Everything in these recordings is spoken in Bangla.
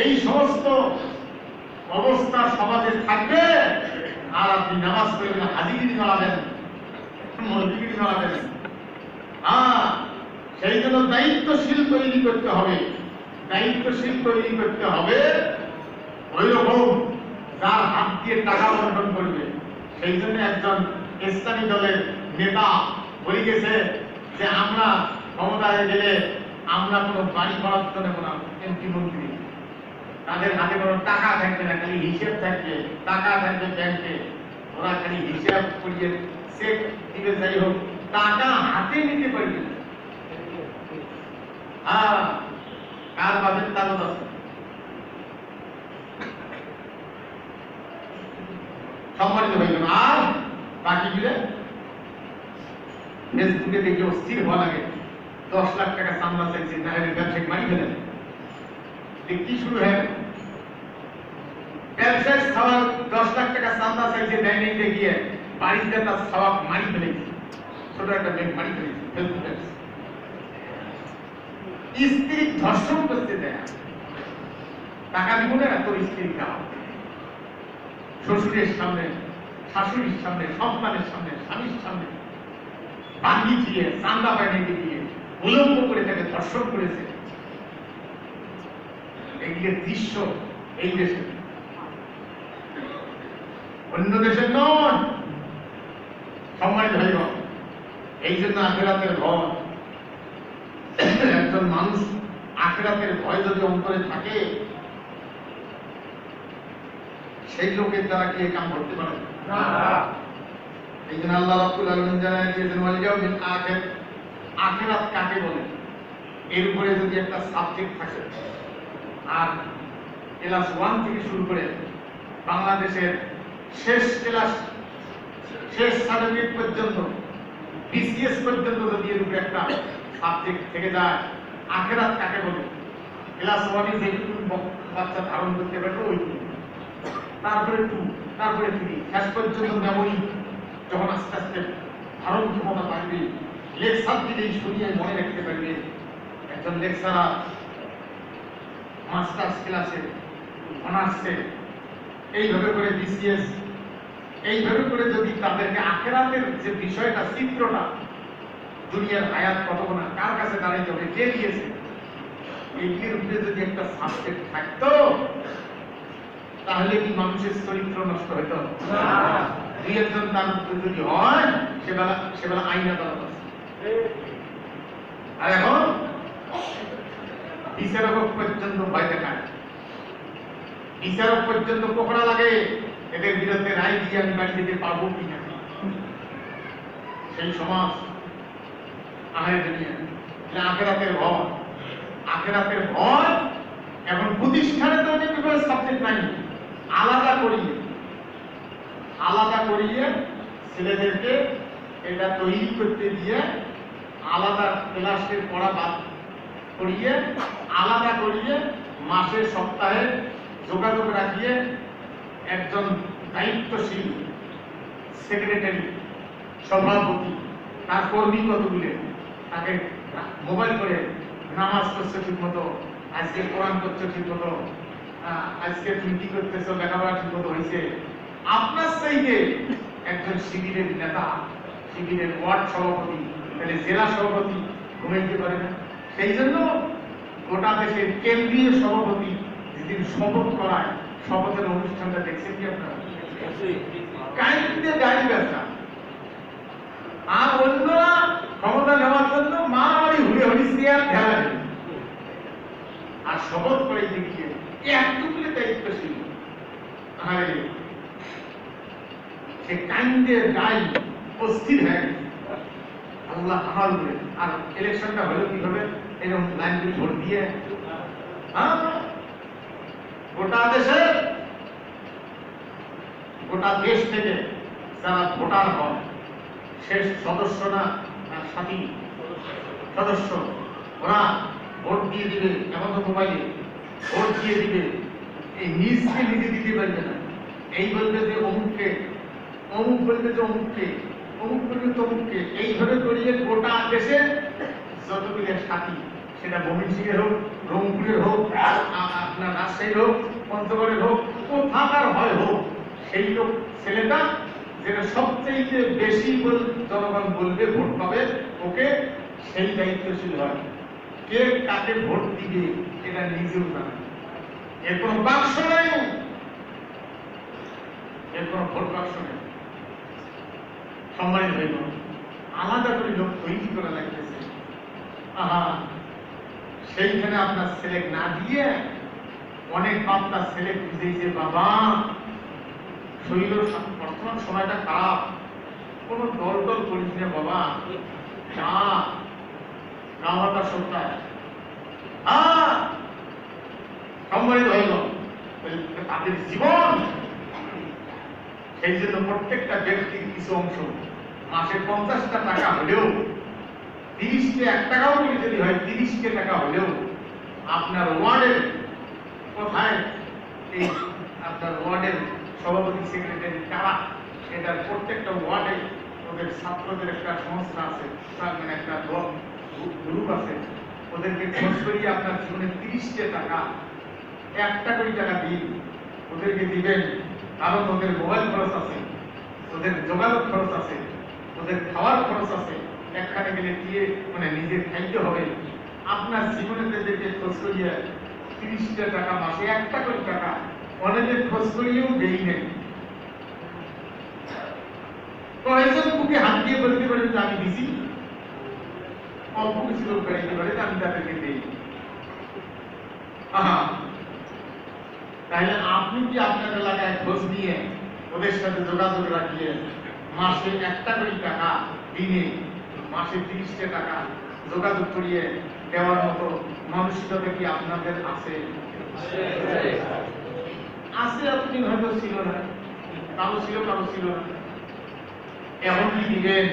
এই সমস্ত অবস্থা সমাজে থাকবে আর আপনি নামাজ পড়বেন হাজিগিরি মারাবেন, মসজিগিরি মারাবেন। হ্যাঁ সেই জন্য দায়িত্বশীল তৈরি করতে হবে। দায়িত্বশীল তৈরি করতে হবে। ওই রকম যার হাত দিয়ে টাকা বন্টন করবে, সেই জন্য একজন ইসলামী দলের নেতা বলে গেছে যে আমরা ক্ষমতায় গেলে আমরা কোনো বাড়ি বরাদ্দ নেব না, এমপি মন্ত্রী। তাদের হাতে কোনো টাকা থাকবে না, খালি হিসেব থাকবে, টাকা থাকবে ব্যাংকে। ওরা খালি হিসাব করিয়ে চেক দিবে, যাই হোক, টাকা হাতে নিতে পারবে হ্যাঁ কার বাপের তাগত আছে? সম্মানিত হয়ে গেল আর বাকি গিলে ফেসবুকে দেখে অস্থির হওয়া লাগে। দশ লাখ টাকা সামনা চাইছে তাহলে ব্যবসায়িক মারি ফেলেন কি শুরু হয়ে? ব্যবসায় দশ লাখ টাকা চান্দা চাইছে বাড়িতে তার ফেলেছে। ছোট একটা ফেলেছে স্ত্রী ধর্ষণ করতে টাকা দিব না, তোর স্ত্রী শ্বশুরের সামনে, শাশুড়ির সামনে, সন্তানের সামনে, স্বামীর সামনে। বান্ধি দিয়ে চান্দা পায়নি উলম্ব করে তাকে ধর্ষণ করেছে। এগুলো দৃশ্য এই দেশে। অন্য দেশের নয়। সম্মানিত ভাই বোন। এই জন্য আখেরাতের ভয়। একজন মানুষ আখেরাতের ভয় যদি অন্তরে থাকে সেই লোকের দ্বারা কি কাম করতে পারে? এই জন্য আল্লাহ রাব্বুল আলামিন জানায় দিয়েছেন আখির আখিরাত কাকে বলে এর উপরে যদি একটা সাবজেক্ট থাকে, আর ক্লাস ওয়ান থেকে শুরু করে বাংলাদেশের শেষ ক্লাস শেষ সার্টিফিকেট পর্যন্ত বিসিএস পর্যন্ত যদি এর উপরে একটা সাবজেক্ট থেকে যায়, আখেরাত কাকে বলে ক্লাস ওয়ানে যেটুকু বাচ্চা ধারণ করতে পারবে ওইটুকু তারপরে টু তারপরে থ্রি শেষ পর্যন্ত মেমোরি যখন আস্তে আস্তে ধারণ ক্ষমতা বাড়বে লেকচার দিলেই শুনিয়ে মনে রাখতে পারবে একজন লেকচারার মাস্টার্স ক্লাসে অনার্সে এইভাবে করে বিসিএস এইভাবে করে যদি তাদেরকে আখেরাতের যে বিষয়টা চিত্রটা দুনিয়ার হায়াত কতক্ষণ কার কাছে দাঁড়াইতে হবে কে দিয়েছে? এইগুলির উপরে যদি একটা সাবজেক্ট থাকতো তাহলে কি মানুষের চরিত্র নষ্ট হইতো? দুই একজন তার যদি হয় সেবেলা সেবেলা আইন আদালত আর এখন বিচারক পর্যন্ত ভয় দেখায় বিচারক পর্যন্ত পকড়া লাগে। এদের বিরুদ্ধে রায় দিয়ে আমি বাড়ি যেতে পারব কিনা? সেই সমাজ। আহারে দুনিয়া। আখেরাতের ভয়। আখেরাতের ভয় এখন প্রতিষ্ঠানে তো অনেক সাবজেক্ট নাই। আলাদা করিয়ে। আলাদা করিয়ে ছেলেদেরকে এটা তৈরি করতে দিয়ে আলাদা ক্লাসের পড়া বাদ করিয়ে, আলাদা করিয়ে মাসে, সপ্তাহে যোগাযোগ রাখিয়ে একজন দায়িত্বশীল সেক্রেটারি সভাপতি, তার কর্মী কতগুলো, তাকে মোবাইল করে নামাজ করছে ঠিক মতো আজকে কোরআন করছে ঠিক মতো আজকে তুমি কি করতেছো, লেখাপড়া ঠিক মতো হয়েছে? আপনার চাইতে একজন শিবিরের নেতা শিবিরের ওয়ার্ড সভাপতি তাহলে জেলা সভাপতি ঘুমাইতে পারে না। সেই জন্য গোটা দেশের কেন্দ্রীয় সভাপতি যেদিন শপথ করায়, শপথের অনুষ্ঠানটা দেখছেন কি আপনারা? গাড়ি ব্যবসা। আর অন্যরা ক্ষমতা নেওয়ার জন্য হুড়ে হুড়ি আর শপথ করে দেখিয়ে একটুকুলে দায়িত্বশীল। আরে সে কাইন্ডে গাই অস্থির হয়ে গেছে। আল্লাহ আমার উপরে আর ইলেকশনটা হলো কীভাবে? এরকম লাইন দিয়ে ভোট দিয়ে। হ্যাঁ? গোটা দেশে, গোটা দেশ থেকে যারা ভোটার হন, শেষ সদস্য না সাথী? সদস্য। ওরা ভোট দিয়ে দিবে, এমন তো মোবাইলে ভোট দিয়ে দিবে। এই নিজকে নিজে দিতে পারবে না। এই বলবে যে অমুককে, অমুক বলবে যে অমুককে। অমুক বলবে তমুককে এইভাবে করিয়ে গোটা দেশে যতগুলো সাথী, সেটা ময়মনসিংহের হোক, রংপুরের হোক আপনার রাজশাহীর হোক, পঞ্চগড়ের হোক, কোথাকার হয় হোক, সেই লোক, ছেলেটা যেটা সবচেয়ে বেশি জনগণ বলবে, ভোট পাবে, ওকে সেই দায়িত্বশীল হয়। কে কাকে ভোট দিবে এটা নিজেও জানে। এর কোনো বাক্স নেই। এর কোনো ভোট বাক্স নেই। সম্মানিত হইল আলাদা করে লোক তৈরি করা লাগতেছে। আহা, সেইখানে আপনার ছেলে না দিয়ে অনেক আপনার ছেলে বুঝেছে বাবা শরীর বর্তমান সময়টা খারাপ। কোনো দল দল করিস না, বাবা। না গাওয়াটা সত্যায় হ্যাঁ সম্মানিত হইল। তাদের জীবন? সেই জন্য প্রত্যেকটা ব্যক্তির কিছু অংশ মাসে পঞ্চাশটা টাকা হলেও তিরিশটা এক টাকাও করে যদি হয় তিরিশটা টাকা হলেও আপনার ওয়ার্ডের কোথায় এই আপনার ওয়ার্ডের সভাপতি সেক্রেটারি কারা? এটার প্রত্যেকটা ওয়ার্ডে ওদের ছাত্রদের একটা সংস্থা আছে মানে একটা দল, গ্রুপ আছে। ওদেরকে খোঁজ করিয়ে আপনার জীবনে তিরিশটা টাকা, একটা কোটি টাকা দিন ওদেরকে দিবেন। কারণ ওদের মোবাইল খরচ আছে, ওদের যোগাযোগ খরচ আছে। ওদের খাওয়ার খরচ আছে। একখানে গেলে দিয়ে মানে নিজে খাইতে হবে। আপনার জীবনে তাদেরকে খোঁজ করিয়ে তিরিশটা টাকা মাসে, একটা কোটি টাকা, অনেকে খোঁজ করিয়েও দেই নেই। কয়েকজন হাত দিয়ে বলতে যে আমি দিছি। অল্প কিছু লোক বেড়াইতে পারে, আমি তাদেরকে দিই। তাহলে আপনি কি আপনার এলাকায় খোঁজ নিয়ে ওদের সাথে যোগাযোগ রাখিয়ে মাসে একটা করে টাকা দিনে, মাসে তিরিশটা টাকা যোগাযোগ করিয়ে দেওয়ার মতো মানসিকতা কি আপনাদের আছে? আছে এতদিন হয়তো ছিল না। কারও ছিল কারও ছিল না। এখন কি দিবেন?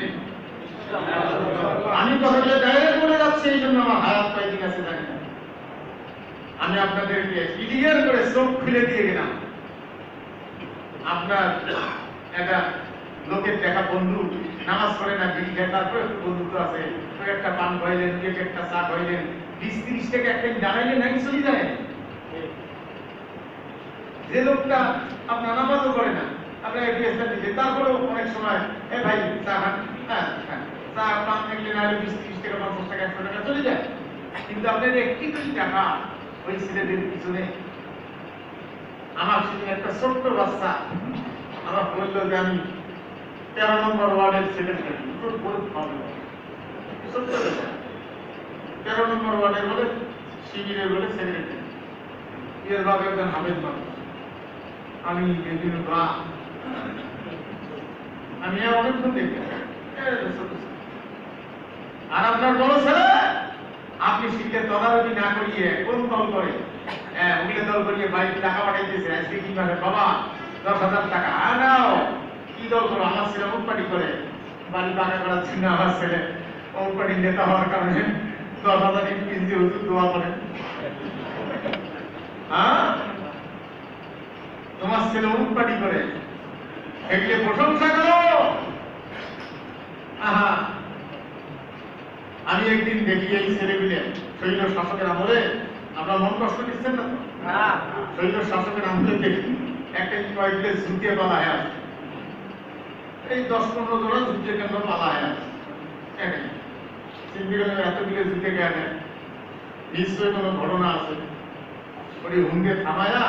আমি কথাগুলো ডাইরেক্ট বলে যাচ্ছি, এই জন্য আমার হায়াত কয়েকদিন আছে, জানি না। আমি আপনাদেরকে ক্লিয়ার করে চোখ খুলে দিয়ে গেলাম। আপনার একটা লোকের দেখা বন্ধু, নামাজ পড়ে না, বিড়ি তারপরে বন্ধুত্ব আছে। ওই একটা পান খাইলেন, কেক, একটা চা খাইলেন, বিশ, তিরিশ টাকা একটা দাঁড়াইলে নাকি চলে যায়। যে লোকটা আপনার নামাজও করে না, আপনার এডিএসটা অনেক সময়, এ ভাই, চা খান। হ্যাঁ চা পান থাকলে বিশ, তিরিশ পঞ্চাশ টাকা, একশো টাকা চলে যায়। কিন্তু আপনার একটি কোটি টাকা ওই ছেলেদের পিছনে। আমার সেদিন একটা ছোট্ট বাচ্চা। আমার বলল যে আমি তেরো নম্বর ওয়ার্ডের সেক্রেটারি তেরো নম্বর ওয়ার্ডের বলে শিবিরের বলে সেক্রেটারি এর বাবা একজন হাবেদ মানুষ আমি বিভিন্ন বা আমি আর অনেকক্ষণ দেখি। আর আপনার বড় ছেলে? আপনি শীতের তদারকি না করিয়ে কোন দল করে? হ্যাঁ উগলে দল করিয়ে বাড়িতে টাকা পাঠাইতেছে। আজকে কি বাবা? দশ হাজার টাকা। আর নাও। কি দল করো আমার ছেলে অমুক পার্টি করে? বাড়ি টাকা করার জন্য আমার ছেলে অমুক পার্টি নেতা হওয়ার কারণে দশ হাজার ইনক্রিজ দিয়ে করেন হ্যাঁ? তোমার ছেলে অমুক পার্টি করে। এগুলো প্রশংসা করো। আহা। আমি একদিন দেখি এই ছেলেগুলো। শৈল শাসকের আমলে আপনার মন কষ্ট দিচ্ছেন না শৈল শাসকের আমলে দেখি একটা কয়েকগুলো জুতিয়ে পালা হয়ে এই দশ পনেরো জোড়া জুতিয়ে কেন্দ্র পালা হয়ে আছে এটাই। চিন্তা এতগুলো জুতে গেলে নিশ্চয়ই কোনো? ঘটনা আছে? ওই হুঙ্গে থামায়া,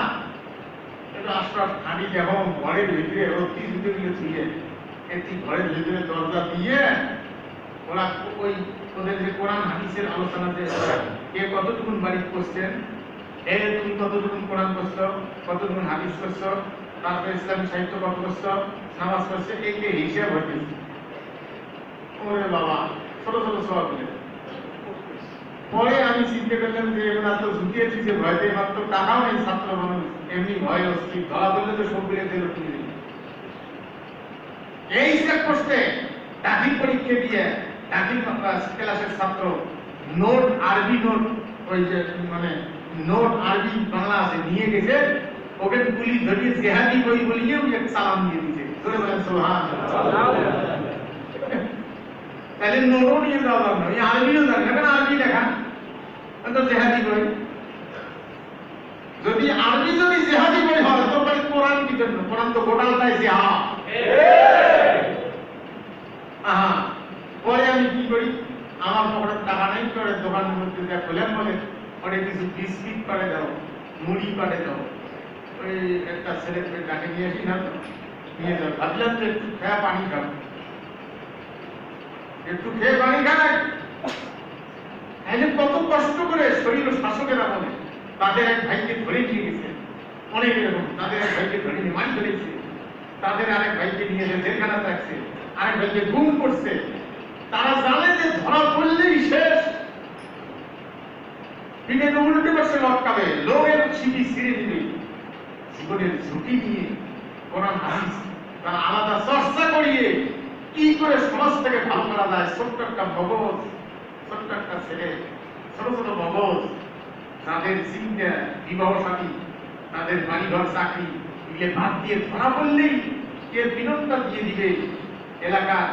একটু আশ্বাস খানি যেমন ঘরের ভিতরে অতি জুতে গুলো ছুঁয়ে একটি ঘরের ভিতরে দরজা দিয়ে ওরা ওই ওদের যে কোরআন হাদিসের আলোচনাতে কে কতটুকুন বাড়ি করছেন? এ তুমি কতটুকুন কোরআন করছ? কতটুকুন হাদিস করছ? তারপরে ইসলামী সাহিত্য করছ নামাজ করছে একে হিসাব হইতেছে। ওরে বাবা, ছোট ছোট সব পরে আমি যে এগুলা তো ঝুঁকিয়েছি যে মাত্র টাকাও নেই, ছাত্র মানুষ। এমনি ভয় অস্থির ধরা পড়লে তো সব বিলে দিল এই দাখিল পরীক্ষা দিয়ে দাখিল ক্লাসের ছাত্র, নোট আরবি নোট, ওই যে মানে নোট আরবি বাংলা আছে, নিয়ে গেছে ওকে পুলিশ ধরিয়ে জেহাদি বই বলিয়ে ওই এক সালাম দিয়ে ধরে বলেন সোহান তাহলে নোটও নিয়ে যাওয়া দরকার ওই আরবিও দরকার কারণ আরবি তো জেহাদি বই যদি আরবি যদি জেহাদি বই হয় তো মানে কোরআন কি জন্য কোরআন তো গোটালটাই জেহাদ আহা পরে আমি কি করি আমার পকেটে টাকা নাই করে দোকানের মধ্যে যা বলে পরে কিছু বিস্কিট করে দাও মুড়ি করে দাও ওই একটা ছেলে পেয়ে ডাকে নিয়ে আসি না নিয়ে যাও। ভাবলাম যে একটু খেয়ে পানি খাব একটু খেয়ে পানি খায় তাহলে কত কষ্ট করে শরীর শাসকেরা বলে তাদের এক ভাইকে ধরে নিয়ে গেছে। অনেক এরকম। তাদের এক ভাইকে ধরে নিয়ে মারি ধরেছে তাদের আরেক ভাইকে নিয়ে যে জেলখানাতে রাখছে আরেক ভাইকে গুম করছে। তারা জানে যে ধরা পড়লেই শেষ। পিঠে উল্টে বসে লটকাবে। লোকের ছিপি ছিঁড়ে দিবে। জীবনের ঝুঁকি নিয়ে কোরআন হাদিস তারা আলাদা চর্চা করিয়ে কি করে সমাজ থেকে ভালো করা যায়? ছোট্ট একটা মগজ ছোট্ট একটা ছেলে ছোট ছোট মগজ তাদের চিন্তা বিবাহ সাথী তাদের বাড়ি ঘর চাকরি এগুলো বাদ দিয়ে ধরা পড়লেই কে বিনন্দা দিয়ে দিবে? এলাকার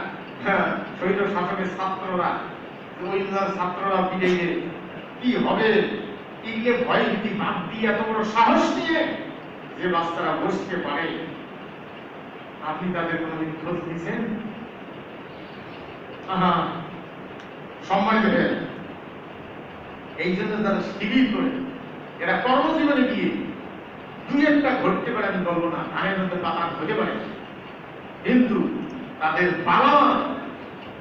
হ্যাঁ, শহীদ শাসকের ছাত্ররা ওই ছাত্ররা বিজয়ী কি হবে? এগুলো ভয় ভীতি বাদ দিয়ে এত বড় সাহস নিয়ে যে বাচ্চারা বসতে পারে, আপনি তাদের কোনোদিন খোঁজ দিয়েছেন? সম্মানিত হয়ে এই জন্য তারা শিবির করে, এরা কর্মজীবনে গিয়ে দুই একটা ঘটতে পারে, আমি বলব না, ধানের মধ্যে পাতা হতে পারে। কিন্তু তাদের বাবা মা,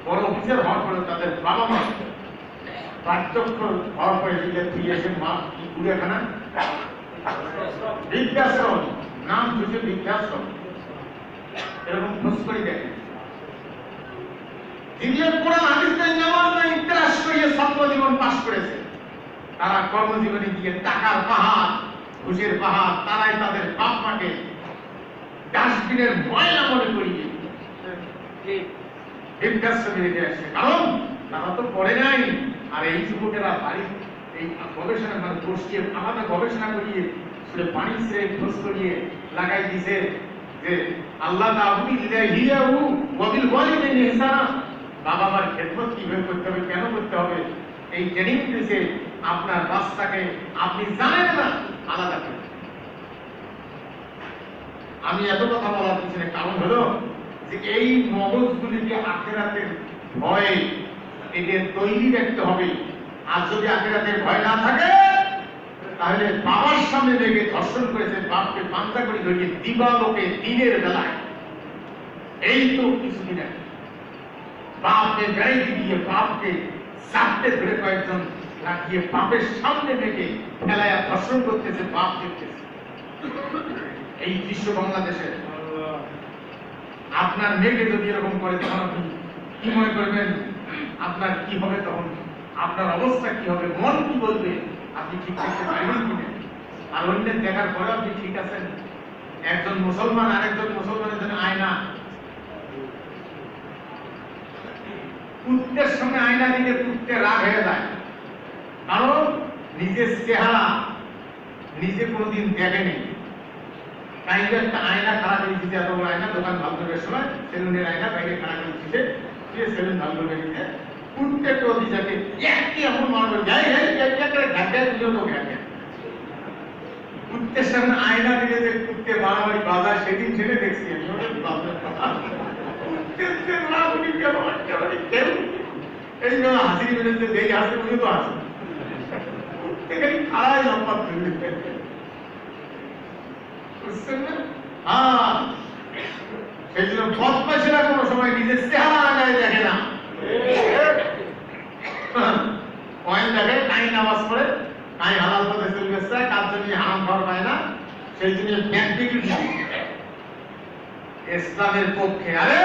বড় অফিসার হওয়ার পরে তাদের বাবা মা পার্থক্য হওয়ার পরে তুই এসে মা কি কুড়িয়াখানা বৃদ্ধাশ্রম নাম হচ্ছে বৃদ্ধাশ্রম এরকম খোঁজ করে দেখেন। দিনের কোরআন, হাদিস নাই নামাজ নাই ক্লাস করিয়ে ছাত্র জীবন পাশ করেছে। তারা কর্মজীবনে গিয়ে টাকার পাহাড়, ঘুষের পাহাড়, তারাই তাদের বাপ মাকে ডাস্টবিনের ময়লা মনে করিয়ে বৃদ্ধাশ্রমে রেখে আসছে কারণ তারা তো পড়ে নাই, আর এই যুবকেরা বাড়ি এই গবেষণা মানে বসিয়ে আলাদা গবেষণা করিয়ে শুধু পানি ছেড়ে খোঁজ করিয়ে লাগাই দিছে যে আল্লাহ আপনি ইলাহিয়াহু ওয়া বিল ওয়ালিদাইনি ইহসানা বাবা মার খেদমত কীভাবে করতে হবে, কেন করতে হবে, এই ট্রেনিং দিয়েছে আপনার বাচ্চাকে আপনি জানেন না, আলাদা করে। আমি এত কথা বলার পিছনে কারণ হলো যে এই মগজগুলিকে আখেরাতের ভয় এদের তৈরি রাখতে হবে। আর যদি আখেরাতের ভয় না থাকে, তাহলে বাবার সামনে লেগে ধর্ষণ করেছে, বাপকে পান্তা করে ধরিয়ে দিবালোকে দিনের বেলায়। এই তো বাপকে বাপকে চাপতে ধরে কয়েকজন বাপের সামনে রেখে ধর্ষণ করতেছে, বাপ দেখতেছে। এই দৃশ্য বাংলাদেশে আপনার মেয়েকে যদি এরকম করে তখন আপনি কি মনে করবেন? আপনার কি হবে তখন? আপনার অবস্থা কি হবে? মন কি বলবে? আপনি ঠিক থাকতে পারবেন কিনা আর অন্যের দেখার পরে আপনি ঠিক আছেন। একজন মুসলমান আরেকজন মুসলমানের জন্য আয়না। কুত্তের সঙ্গে আয়না দিলে কুত্তে রাগ হয়ে যায়। কারণ নিজের চেহারা নিজে কোনোদিন দেখেনি। যে একটা আয়না খারাপ করে দিতে এত বড় আয়না, দোকান ভালো সময় সেলুনের আয়না বাইরে খারাপ করে দিতে সেলুন ভালো দিতে কুত্তে তো দিজাকে একটি এমন মারবে যাই যাই যাই যাই করে ঢাকায় দিলেও তো ঘাটে কুত্তের সামনে আয়না দিলে যে কুত্তে বাড়াবাড়ি বাজার সেদিন ছেড়ে দেখছি আমি ওরে বাপ। কুত্তের রাগুনি কেন একেবারে কেউ এই জন্য হাসি বেরোচ্ছে যেই হাসি বুঝে তো হাসি কুত্তে খালি খাড়াই লম্বা ফেলবে বুঝছেন না? হ্যাঁ। সেই জন্য বদমাশেরা কোনো সময় নিজের চেহারা আগায় দেখে না কয়েন দেখে কাই নামাজ পড়ে কাই হালাল পথে চলবে কার জন্য হারাম খাওয়ার পায় না। সেই জন্য। ইসলামের পক্ষে, আরে!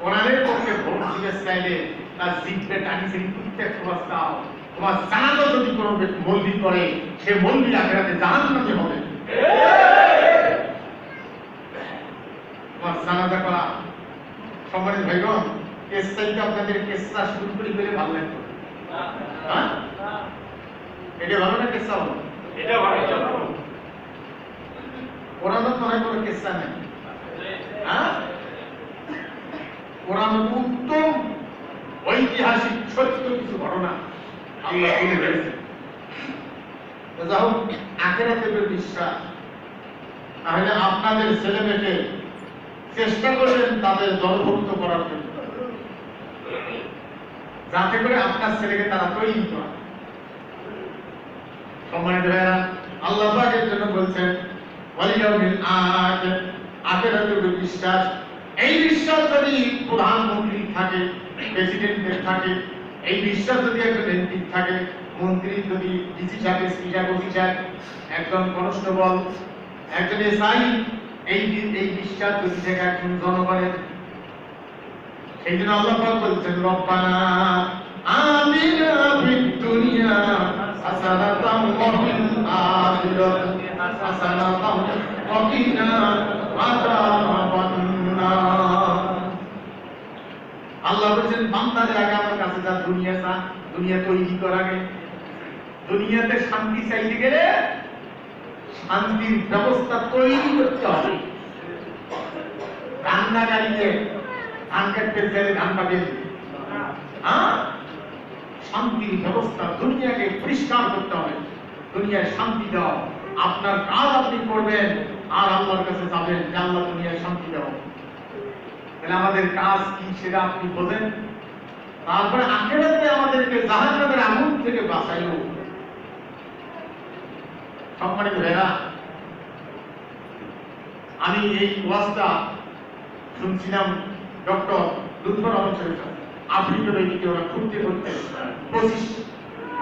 কোরআনের পক্ষে ভোট দিতে চাইলে তার জিতবে টানি সেই খবর দাও। তোমার জানাতো যদি কোনো মন্দির করে, সে মন্দির আখেরাতে জাহান্নামে হবে। তোমার জানাজা করা। সম্মানিত ভাইগণ কেস আপনাদের কেসটা শুরু করি বলে ভালো হ্যাঁ এটা ভালো না কেসটা ভালো? এটা ভালো কোরআন তো কোনো কেসটা নেই। হ্যাঁ? কোরআন উত্তম ঐতিহাসিক সত্য কিছু ঘটনা আল্লাহ তো যাই হোক আখেরাতে যে বিশ্বাস তাহলে আপনাদের ছেলে মেয়েকে চেষ্টা করবেন তাদের দলভুক্ত করার জন্য। যাতে করে আপনার ছেলেকে তারা তৈরি করে। সম্মানিত ভাইরা আল্লাহ পাকের জন্য বলছেন ওয়ালিয়াউমিল আখির আখিরাতের উপর বিশ্বাস। এই বিশ্বাস যদি প্রধানমন্ত্রী থাকে প্রেসিডেন্টের থাকে, এই বিশ্বাস যদি একজন এমপি থাকে, মন্ত্রী যদি ডিসি থাকে স্পিকার অফিসার একজন কনস্টেবল, একজন এসআই, এই এই বিশ্বাস যদি থাকে একজন জনগণের সেই জন্য আল্লাহ বলছেন, রব্বানা আমিনা ফিদ দুনিয়া হাসানাতাম ওয়া ফিল আখিরাতি হাসানাতাম ওয়া কিনা আযাবান আল্লাহ বলেছেন বান্দাদের আগে আমার কাছে যা দুনিয়া চা, দুনিয়া তৈরি করার আগে। দুনিয়াতে শান্তি চাইতে গেলে শান্তির ব্যবস্থা তৈরি করতে হবে। রান্না কাটতে চাইলে পাবেন হ্যাঁ? শান্তির ব্যবস্থা দুনিয়াকে পরিষ্কার করতে হবে। দুনিয়ায় শান্তি দাও। আপনার কাজ আপনি করবেন, আর আল্লাহর কাছে যাবেন যে দুনিয়ায় শান্তি দাও। তাহলে আমাদের কাজ কি সেটা আপনি বোঝেন? তারপরে আখেরাতে আমাদেরকে জাহান্নামের আগুন থেকে বাঁচাইও। সম্মানিত ভাইরা আমি এই ওয়াজটা শুনছিলাম ডক্টর লুৎফর রহমান শরীফ আফ্রিকার ওইদিকে ওরা ঘুরতে ঘুরতে পঁচিশ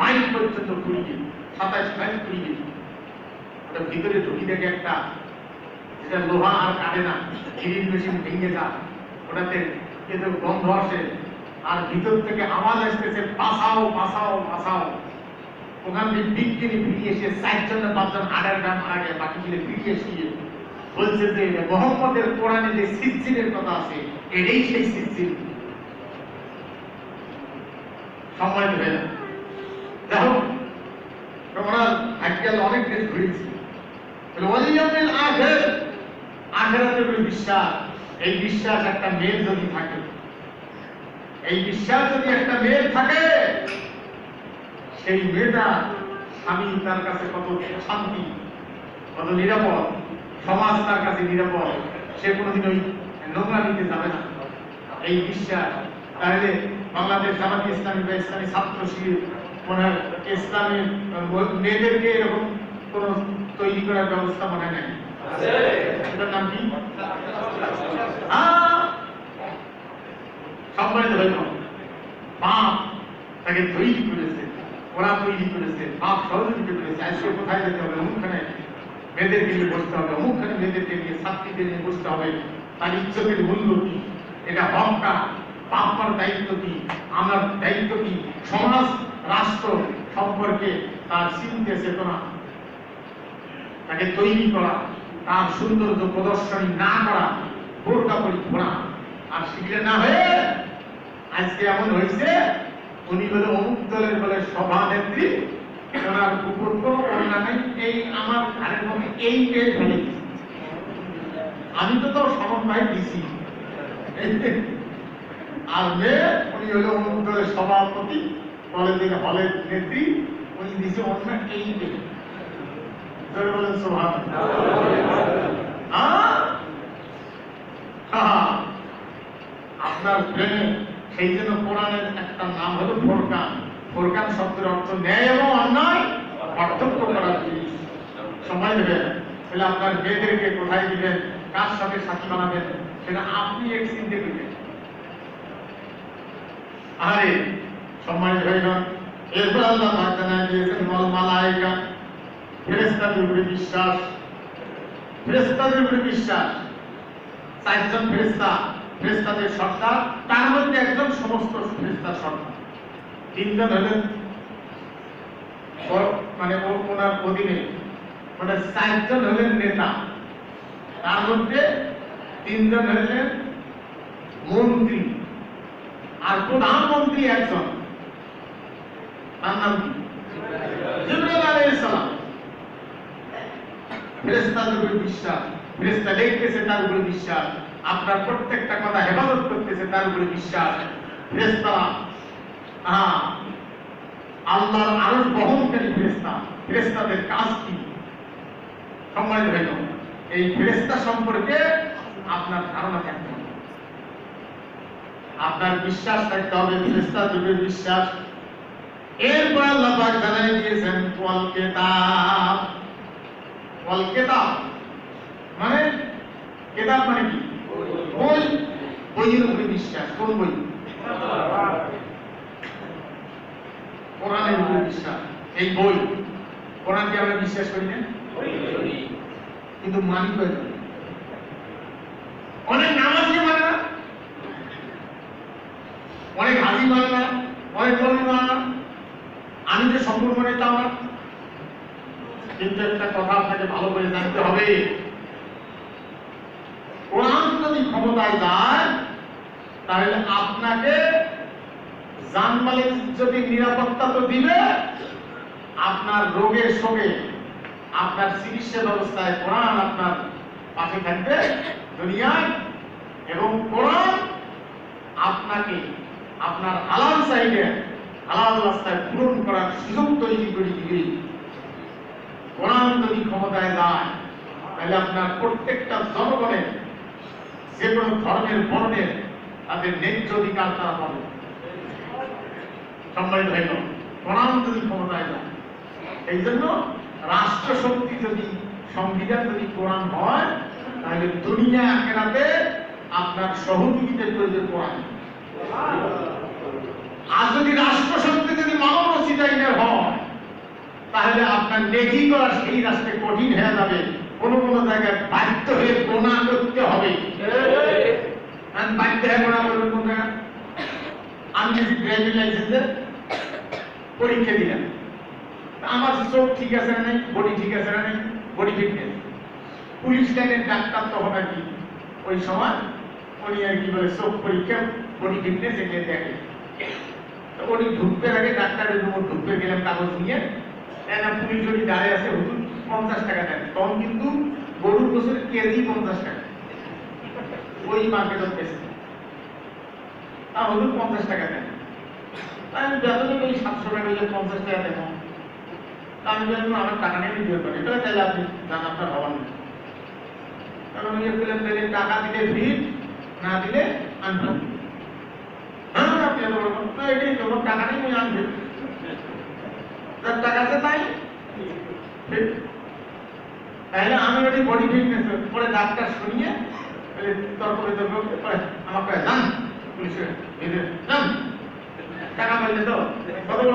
মাইল পর্যন্ত গেল সাতাশ মাইল গেল ওটা ভিতরে ঢুকি দেখে একটা, যেটা লোহা আর কাটে না, গ্রিল মেশিন ভেঙে যায়। ওটাতে কিন্তু গন্ধ আসে। আর ভিতর থেকে আওয়াজ আসতেছে পাসাও পাসাও পাসাও ওখান থেকে বিজ্ঞানী ফিরিয়ে এসে চারজন পাঁচজন আডার গান মারা গেছে, বাকি ছিল ফিরিয়ে এসে বলছে যে মোহাম্মদের কোরআনে যে সিলসিলের কথা আছে, এটাই সেই যাই হোক, তোমরা আজকাল অনেক দেশ ঘুরেছি। আখের, আখেরাতের উপরে বিশ্বাস। এই বিশ্বাস একটা মেয়ের যদি থাকে, এই বিশ্বাস যদি একটা মেয়ের থাকে, সেই মেয়েটা স্বামী তার কাছে কত শান্তি, কত নিরাপদ। সমাজ তার কাছে নিরাপদ। সে কোনোদিন ওই নোংরামিতে যাবে না। এই বিশ্বাস তাহলে বাংলাদেশ জামাত ইসলামী বা ইসলামী ছাত্র শিবির মনে হয় ইসলামী মেয়েদেরকে এরকম কোন তৈরি করার ব্যবস্থা মনে হয় নাই? এটার নাম কি? সম্মানিত বাপ তাকে তৈরি করেছে ওরা তৈরি করেছে বাপ সহযোগিতা করেছে। আজকে কোথায় যেতে হবে? অমুকখানে মেয়েদেরকে নিয়ে বসতে হবে, অমুকখানে মেয়েদেরকে নিয়ে ছাত্রীদের নিয়ে বসতে হবে, তার ইজ্জতের মূল্য কি? এটা হকটা বাপ্পার দায়িত্ব কি? আমার দায়িত্ব কি? সমাজ, রাষ্ট্র সম্পর্কে তার চিন্তা, চেতনা তাকে তৈরি করা, তার সৌন্দর্য প্রদর্শনী না করা, বোরকা পরি ঘোরা আর শিখলে না হয়ে, আজকে এমন হয়েছে, উনি বলে অমুক দলের বলে সভানেত্রী, ওনার কুকুর কোনো কন্যা নাই এই আমার ঘরের মধ্যে এই ফেলে আমি তো দিছি। আর উনি হলো সভাপতি কলেজের হলের নেত্রী, উনি দিছে অন্য এই জোরে বলেন আপনার প্রেমে সেই জন্য কোরআনের একটা নাম হলো ফোরকান। ফোরকান শব্দের অর্থ ন্যায় এবং অন্যায়, পার্থক্য করার জিনিস। সময় দেবেন তাহলে আপনার মেয়েদেরকে কোথায় দিবেন, কার সাথে সাথী বানাবেন, সেটা আপনি এক চিন্তে করবেন। আরে, সম্মানিত ভাইগণ এরপর আল্লাহ দিয়েছেন উপরে বিশ্বাস। উপরে বিশ্বাস। চারজন তার মধ্যে একজন সমস্ত ফেরেশতার সর্দার তিনজন হলেন মানে ওনার অধীনে। মানে চারজন হলেন নেতা। তার মধ্যে তিনজন হলেন মন্ত্রী আর প্রধানমন্ত্রী একজন। তার নাম কি? বিশ্বাস, ফেরেশতা দেখতেছে তার বিশ্বাস, আপনার প্রত্যেকটা কথা হেফাজত করতেছে তার বিশ্বাস। ফেরেশতারা হ্যাঁ আল্লাহর আরও বহনকারী ফেরেস্তাদের কাজ কি? সম্মানিত হইল এই ফেরেস্তা সম্পর্কে আপনার ধারণা থাকতে আপনার বিশ্বাস থাকতে হবে ফেরেস্তা বিশ্বাস। এরপর আল্লাহ পাক জানাই দিয়েছেন মানে মানে কি? বই। বইয়ের উপরে বিশ্বাস। কোন বই? কোরআনের উপরে বিশ্বাস। এই বই। কোরআনকে আমরা বিশ্বাস করি না? কিন্তু মানি চলি। অনেক নামাজি মানে না অনেক হাজি মানে না অনেক মৌলী মানে না আমি যে সম্পূর্ণ মানে তাও না কিন্তু একটা কথা আপনাকে ভালো করে জানতে হবে কোরআন যদি ক্ষমতায় যায়, তাহলে আপনাকে জানমালের যদি নিরাপত্তা তো দিবে, আপনার রোগের সঙ্গে আপনার চিকিৎসা ব্যবস্থায় কোরআন আপনার পাশে থাকবে, দুনিয়ায় এবং কোরআন আপনাকে আপনার হালাল চাইলে হালাল রাস্তায় পূরণ করার সুযোগ তৈরি করে দিবে। কোরআন যদি ক্ষমতায় যায়, তাহলে আপনার প্রত্যেকটা জনগণের যে কোনো ধর্মের বর্ণের তাদের ন্যায্য অধিকার তারা পাবে। সম্মানিত ভাই কোরআন যদি ক্ষমতায় যায় এই জন্য রাষ্ট্র শক্তি যদি, সংবিধান যদি কোরআন হয়, তাহলে দুনিয়া আখেরাতে আপনার সহযোগিতার প্রয়োজন কোরআন। আর যদি রাষ্ট্র শক্তি যদি মানব রচিত হয়, তাহলে আপনার নেকি করা সেই রাষ্ট্রে কঠিন হয়ে যাবে। কোন কোন জায়গায় বাধ্য হয়ে গোনা করতে হবে। বাধ্য হয়ে গোনা করব কোন জায়গায়? আমি যদি ড্রাইভিং লাইসেন্সের পরীক্ষা দিলাম। আমার চোখ ঠিক আছে না নাই? বডি ঠিক আছে না নাই? বডি ফিটনেস পুলিশ লাইনের ডাক্তার তখন আর কি? ওই সময় উনি আর কি বলে, চোখ পরীক্ষা, বডি ফিটনেস এগুলো দেখে। তো উনি ঢুকতে আগে ডাক্তারের রুমে ঢুকতে গেলাম কাগজ নিয়ে। একটা পুলিশ যদি দাঁড়িয়ে আছে, হুজুর, পঞ্চাশ টাকা দেন। তখন কিন্তু গরুর গোসের কেজি পঞ্চাশ টাকা। ওই মার্কেটত পেয়েছে তা হুজুর, পঞ্চাশ টাকা দেন। তা আমি বেতনে ওই সাতশো টাকা পঞ্চাশ টাকা দেবো। তা আমি বললাম আমার টাকা নিয়ে বিয়ে করি। তাহলে তাহলে আপনি জান আপনার হবার নেই। কারণ ইয়ে করলাম তাহলে টাকা দিলে ভিড়, না দিলে আনবেন হ্যাঁ আপনি না তো টাকা আমি আনবে তার টাকা তাই। তাহলে আমি ওটি বডি ফিটনেস পরে ডাক্তার শুনিয়ে পরে যান। যান। টাকা পাইলে তো কত বড়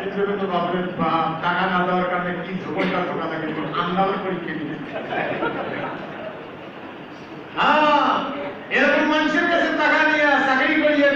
এই জন্য তো বাবুরের বাপ টাকা না দেওয়ার কারণে কি ঝোপটা ঢোকা লাগে আন্দাজ পরীক্ষা নিয়ে হ্যাঁ এরকম মানুষের কাছে টাকা নিয়ে চাকরি করিয়ে